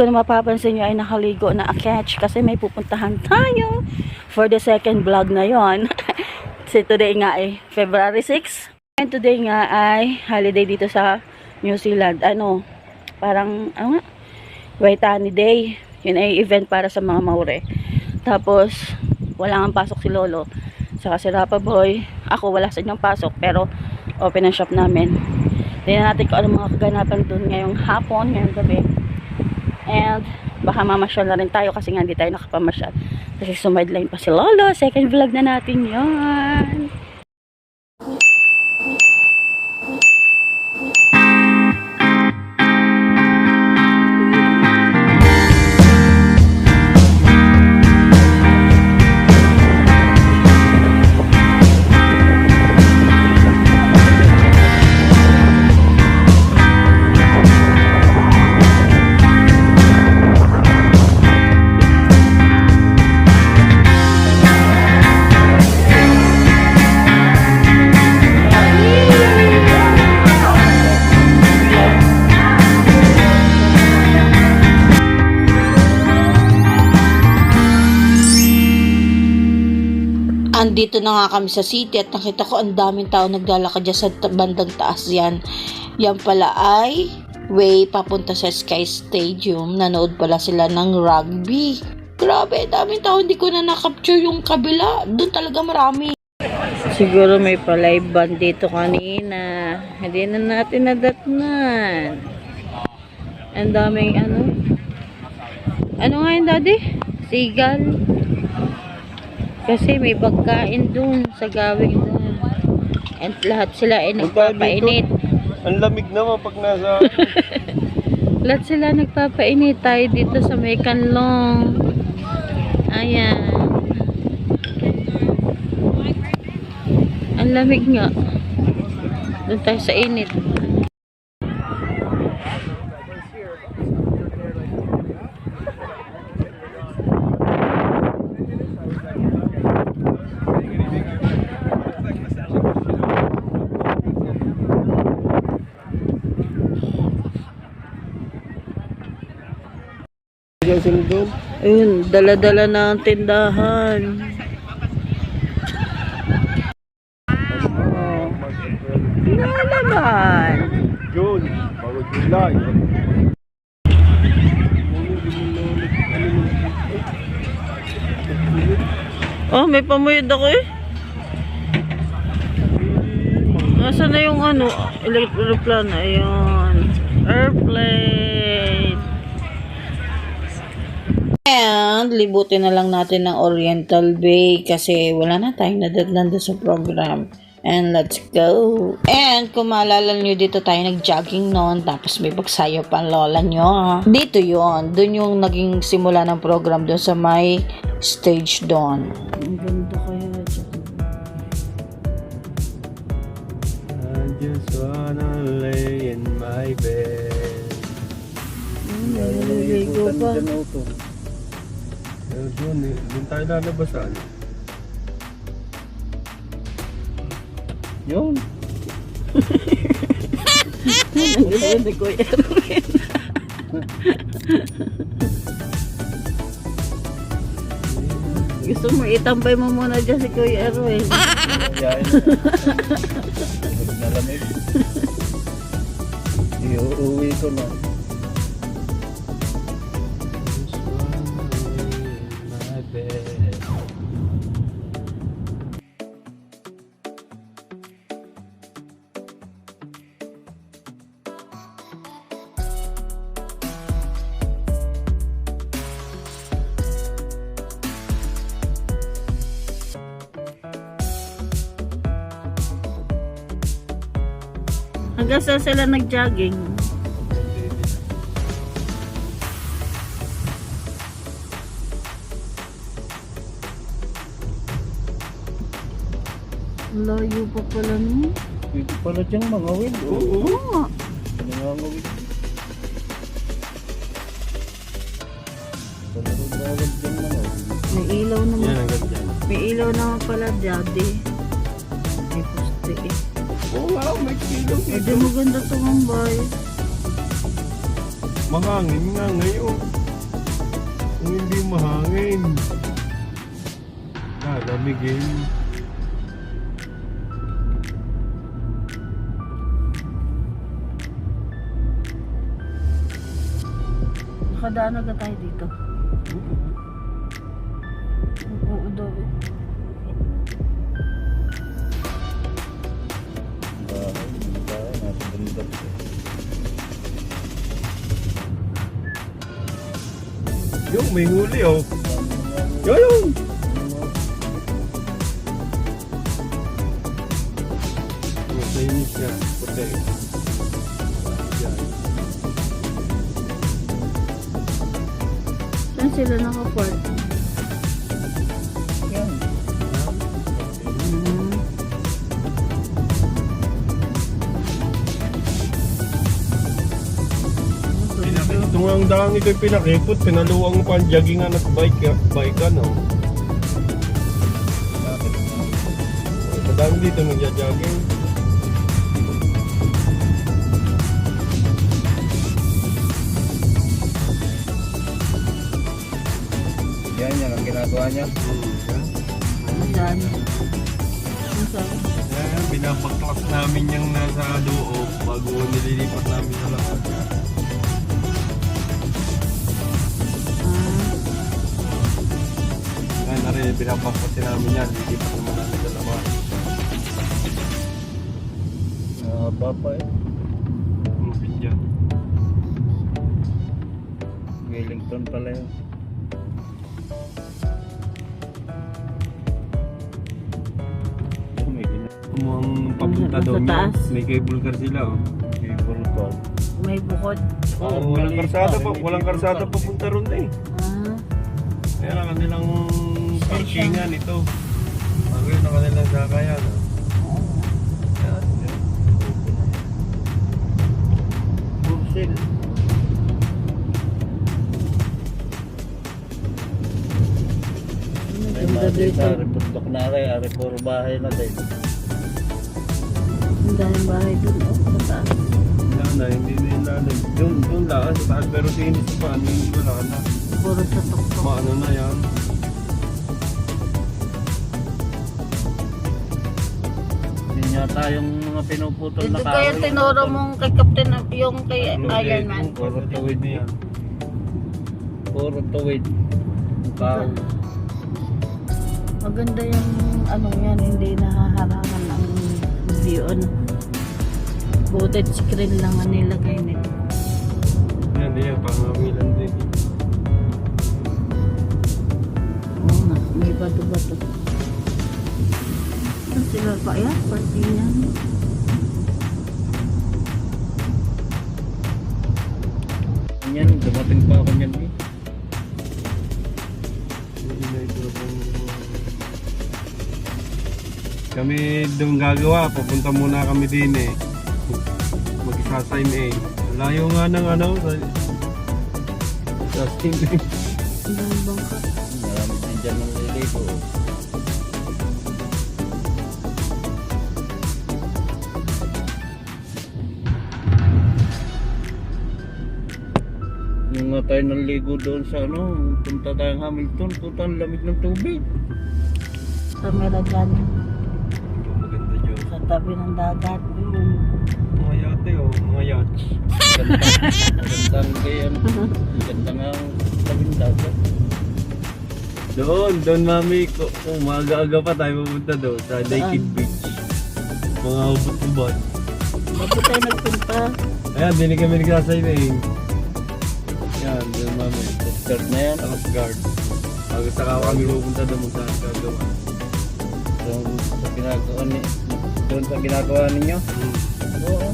Kung mapapansin nyo ay nakaligo na aketch kasi may pupuntahan tayo for the second vlog na yon. Kasi today nga ay February 6. And today nga ay holiday dito sa New Zealand. Ano, parang, ano nga, Waitani Day. Yun ay event para sa mga Maure. Tapos, wala nga pasok si Lolo. Saka si Rapa Boy. Ako, wala sa inyong pasok. Pero, open ang shop namin. Tingnan natin kung ano mga kaganapan dun ngayong hapon, ngayong gabi. And baka mamasyal na rin tayo kasi nga hindi tayo nakapamasyal. Kasi sumideline pa si Lolo. Second vlog na natin yon. Andito na nga kami sa city at nakita ko ang daming tao naglalakad dyan sa bandang taas yan. Yan pala ay way papunta sa Sky Stadium. Nanood pala sila ng rugby. Grabe, daming tao. Hindi ko na nakapture yung kabila. Doon talaga marami. Siguro may palay band dito kanina. Hindi na natin nadatnan. Ang daming ano. Ano nga yun, daddy? Sigal. Kasi may pagkain dun sa gawing dun. And lahat sila ay nagpapainit. Ang lamig naman pag nasa... Lahat sila nagpapainit tayo dito sa may kanlong. Ayan. Ang lamig nga. Doon tayo sa init. Diyan sundog. Ayun, dala-dala na ang tindahan. Oh. Nga naman. June. Bago July. Oh, may pamuyod ako eh. Nasaan na yung ano, electroplano? Ayun. Airplane. And libutin na lang natin ng Oriental Bay kasi wala na tayong nadatnan doon sa program. And let's go. And kung maalala nyo, dito tayo nag-jogging noon. Tapos may pagsayo pa lola nyo. Dito yon Doon yung naging simula ng program doon sa may stage doon. Ang ganda kaya dyan. I just wanna lay in my bed. Naliligo pa. Doon eh. Doon tayo lalabasan. Yun. Ayun, ni Kuya Erwin. Gusto mo itambay mo muna dyan si Kuya Erwin. Yain. Nalamig. Iuwi ko na. Hanggang saan sila nag-jogging? Layo pa pala no? Dito pala diyang mga wind. Oo. Oo nga. Dyan wind. May ilaw naman. Yan agad dyan. May ilaw naman pala daddy. Medyo maganda tumambay. Mahangin nga ngayon. Kung hindi mahangin. Lalamigin. Nakadaan agad tayo dito. Yung may huli oh. Yung! Masainis niya. Puti. Saan sila nakaport? Daang ito'y pinakipot. Pinaluwang pa ang joggingan at bike, bike ano. Madami dito magja-jogging. Yan, yan ang ginagawa niya. Ayan. Ang sabi. Ayan, binabaklas namin yung nasa loob bago nililipat namin sa labas. Na rin, binabaklas din namin yan. Lilipat naman namin sa labas. Uh, papa eh. Ang pidya. Wellington pala yun. Kumuhang papunta Nasa doon yun. taas. May cable car sila oh. Cable car. may bukod. Oo, walang karsada pa, walang karsada papunta ron eh. Ah, Ayan ang kanilang parkingan ito. Bago yun ang kanilang sakayan. Ayan, ayan. Bursil. ang May ganda mga dito. dito. Ari pundok na rin. Ari puro bahay na din. Ang daming bahay dun. Oh, sa taas. Wala na, hindi na yung lalim. Doon, doon lang sa taas. Pero sinis pa, ano, hindi wala na. Puro sa tuktok. Maano na yan. Yun yata yung mga pinuputol Ito na kaya kahoy. tinuro mong kay Captain, yung kay Iron Man. Puro tuwid na yan. Puro tuwid. Kahoy. Maganda yung ano yan, hindi nahaharangan ng view. Ano. Booted screen lang ang nilagay nila. Yan, yan, pangawilan din. Oo nga, may bato-bato. Saan sila pa? Party niya. Yan, dumating pa ako niyan eh. Ito Kami doon gagawa, pupunta muna kami din eh. Mag-isa-sign eh. Layo nga ng ano, sa... Sa Steam eh. Tayo naligo doon sa ano, punta tayong Hamilton, punta ang lamig ng tubig. Camera dyan Ito maganda dyan. sa tabi ng dagat. Hmm, Mga yate oh, mga yachts. Ganda, gandang gayan. Ganda nga ang tabing dagat. Doon, doon mami, maaga-aga pa tayo pupunta doon sa Naked? Beach. Mga ubot-ubot. Bago tayo nagpunta. Ayan, din kami nagsasign eh. Yan, doon mami. Skirt na yan. Tapos guard. Bago saka kami pupunta doon saan gagawa. Doon sa ginagawa ni doon sa ginagawa ninyo. Hmm. Oo.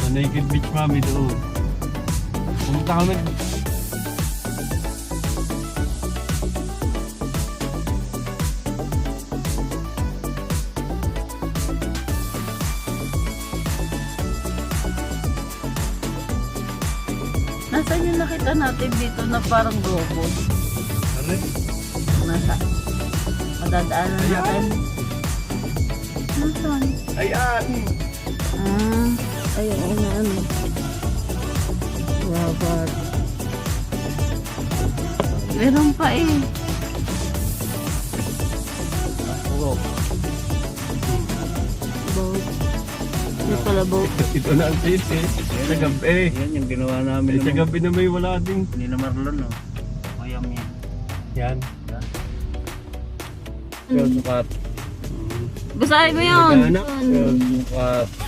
Sa Naked Beach mami doon. Pumunta kami. Nasaan yung nakita natin dito na parang globo? Ano? Nasa? Madadaanan Ayan. natin. Nasaan? Ayan! Ah, Ayun, ayun na ano. Robot. Meron pa eh. Oo. Boat. Hindi pala boat. Ito na ang titi. Sa gabi. Yan yung ginawa namin. Eh, sa gabi na may wala din. Ni na Marlon, no? Mayam yan. Yan. Pero sukat. Basahin mo yun. Naghahanap. Pero sukat.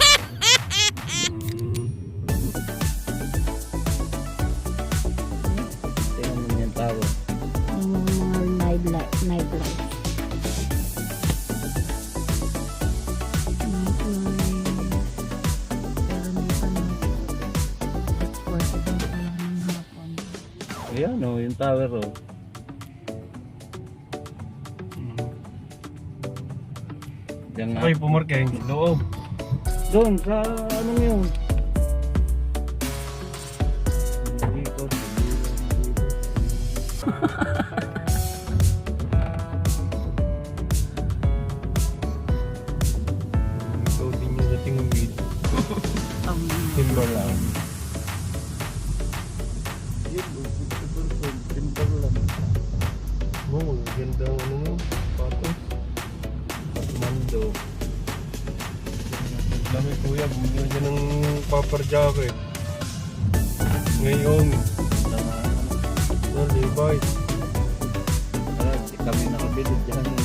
Tower, oh. Diyan nga. Okay, pumarking. Loob. Doon, sa ano yun? Ikot, Ikaw Dami kuya, bumili dyan ng popper jacket. Ngayon, na Levi's. Kami nakabili dyan.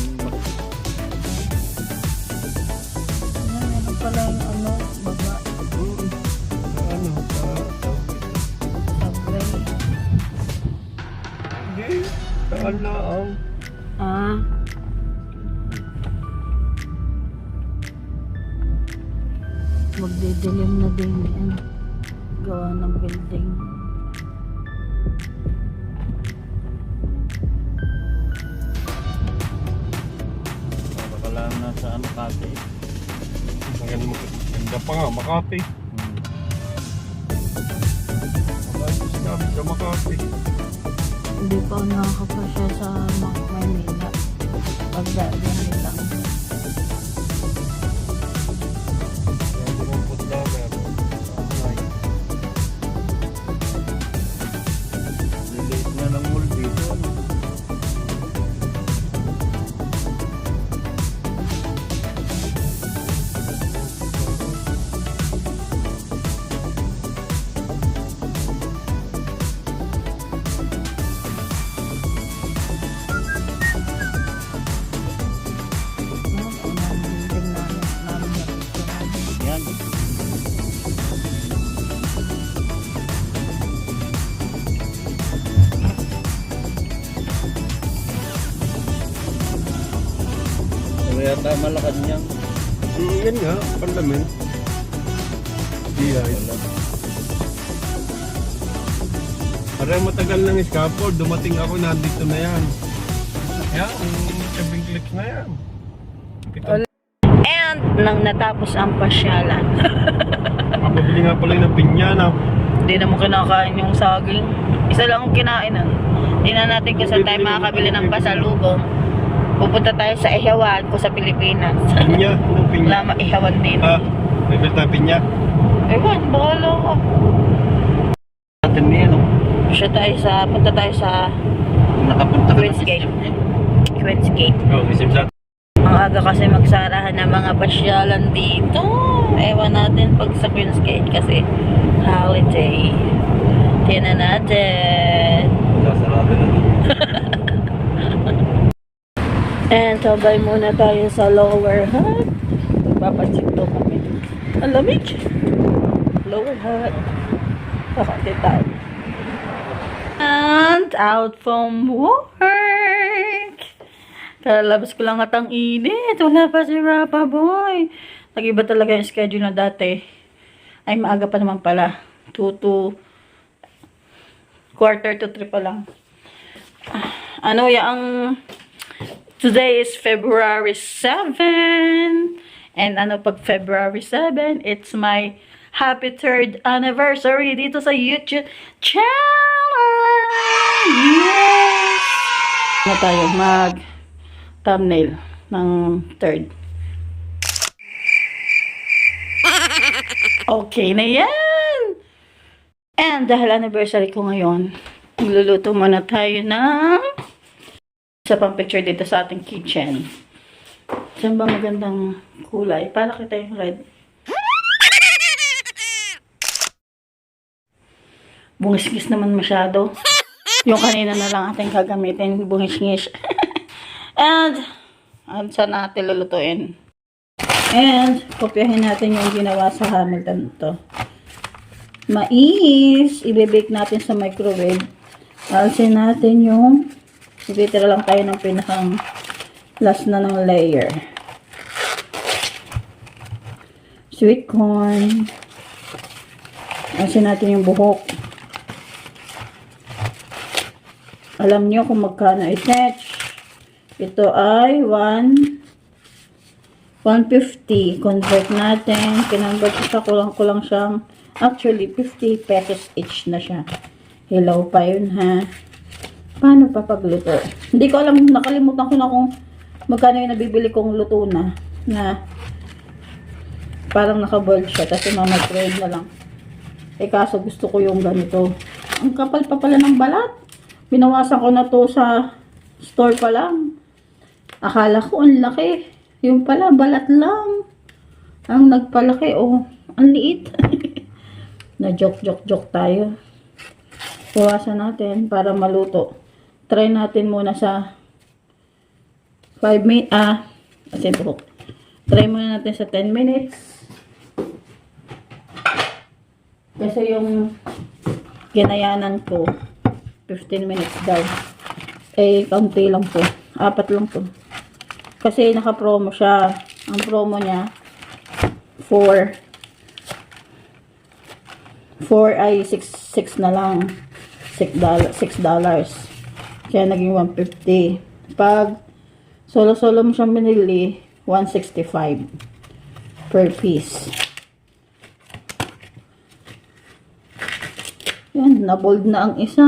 Ganda, pa nga, Makati. Malayos namin sa Makati. Hindi pa ako nakakapasya sa Mac Manila. Pagdadali lang. Yata malakad niya. Mm, yan nga, pandament. Iya, Wala. Parang matagal ng scaffold, dumating ako, nandito na yan. Yan, yung cabing clips na yan. Ito, And nang natapos ang pasyalan, Mabili nga pala ng pinyana. hindi na mo kinakain yung saging. Isa lang ang kinain nun. Hindi na natin kung saan tayo makakabili ng pasalubong. Pupunta tayo sa Ihawan ko sa Pilipinas. Pinya, ng pinya. Wala maihawan din. Ah, may bilis na pinya. Ewan, bahala ka. Natin niya, no? Siya tayo sa, punta tayo sa Nakapunta ka Queen's Gate. Queen's Gate. Oh, isim sa Ang aga kasi magsarahan ng mga pasyalan dito. Ewan natin pag sa Queen's Gate kasi holiday. Tingnan natin. Sasarado na dito. And sabay muna tayo sa lower hut. Magpapansin to kami. Ang lamig. Lower hut. Kakante tayo. And out from work. Kalabas ko lang at ang init. Wala pa si Rapa Boy. Nag-iba talaga yung schedule na dati. Ay, maaga pa naman pala. 2 to quarter to 3 pa lang. Ah, Ano, yung Today is February 7. And ano pag February 7, it's my happy third anniversary dito sa YouTube channel. Yes! Ano tayo mag thumbnail ng third. Okay na yan! And dahil anniversary ko ngayon, magluluto muna tayo ng sa pang picture dito sa ating kitchen. Saan ba magandang kulay? Para kita yung red. Bungis-ngis naman masyado. Yung kanina na lang ating gagamitin, bungis-ngis. And, ano saan natin lulutuin? And, kopyahin natin yung ginawa sa Hamilton to. Mais, ibibake natin sa microwave. Alsin natin yung, titira lang tayo ng pinakang last na ng layer. Sweet corn. Alsin natin yung buhok. Alam nyo kung magkano i-touch. Ito ay 1 150. Convert natin. Ko sa kulang-kulang siyang actually 50 pesos each na siya. Hilaw pa yun ha. Paano pa pagluto? Hindi ko alam, nakalimutan ko na kung magkano yung nabibili kong luto na na parang nakaboiled siya. Tapos mamatrade na lang. Eh kaso gusto ko yung ganito. Ang kapal pa pala ng balat. Binawasan ko na to sa store pa lang. Akala ko ang laki. Yung pala, balat lang. Ang nagpalaki, oh. Ang liit. na joke, joke, joke tayo. Bawasan natin para maluto. Try natin muna sa 5 minutes. Ah, kasi buhok. Try muna natin sa 10 minutes. Kasi yung ginayanan ko, 15 minutes daw. Eh, kaunti lang po. Apat lang po. Kasi naka-promo siya. Ang promo niya, 4. 4 ay 6, 6 na lang. 6 dollars. 6 dollars. Kaya naging 150. Pag solo-solo mo siyang binili, 165 per piece. Yan, na-bold na ang isa.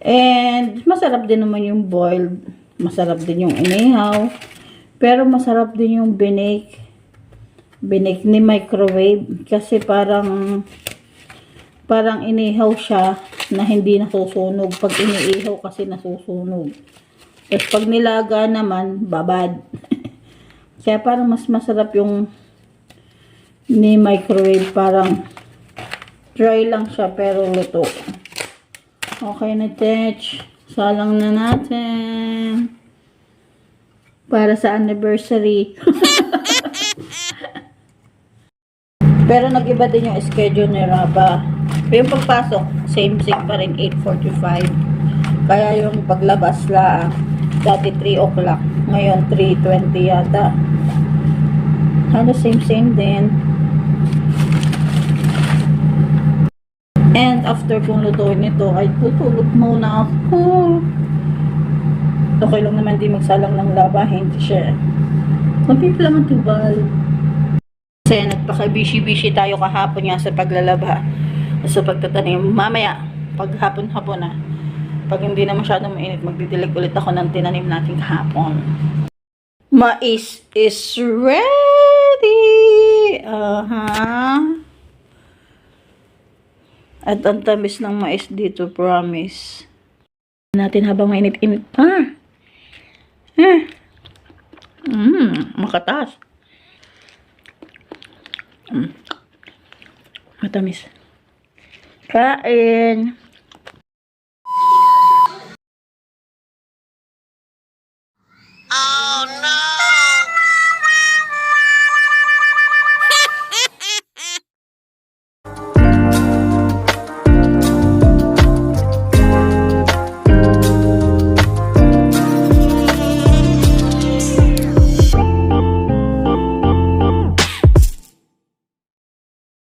And, masarap din naman yung boiled. Masarap din yung inihaw. Pero masarap din yung binake. Binake ni microwave. Kasi parang, parang inihaw siya na hindi nasusunog. Pag iniihaw kasi nasusunog. Tapos pag nilaga naman, babad. Kaya parang mas masarap yung ni microwave. Parang dry lang siya pero luto. Okay na, Tech. Salang na natin. Para sa anniversary. Pero nag-iba din yung schedule ni Raba. Yung pagpasok, same thing pa rin, 8.45. Kaya yung paglabas la, dati 3 o'clock. Ngayon, 3.20 yata. Ano, same same din. And after kong lutuin ito, ay tutulog muna ako. Okay lang naman di magsalang ng laba, hindi siya. Kunti pa lang ang tubal. Kasi nagpaka-bishi-bishi tayo kahapon nga sa paglalaba. Sa pagtatanim. Mamaya, pag hapon-hapon na. Pag hindi na masyadong mainit, magdidilig ulit ako ng tinanim natin kahapon. Mais is ready! Aha. At ang tamis ng mais dito, promise. Natin habang mainit-init pa. Eh. Mmm, makatas. Mm. Matamis. Kain.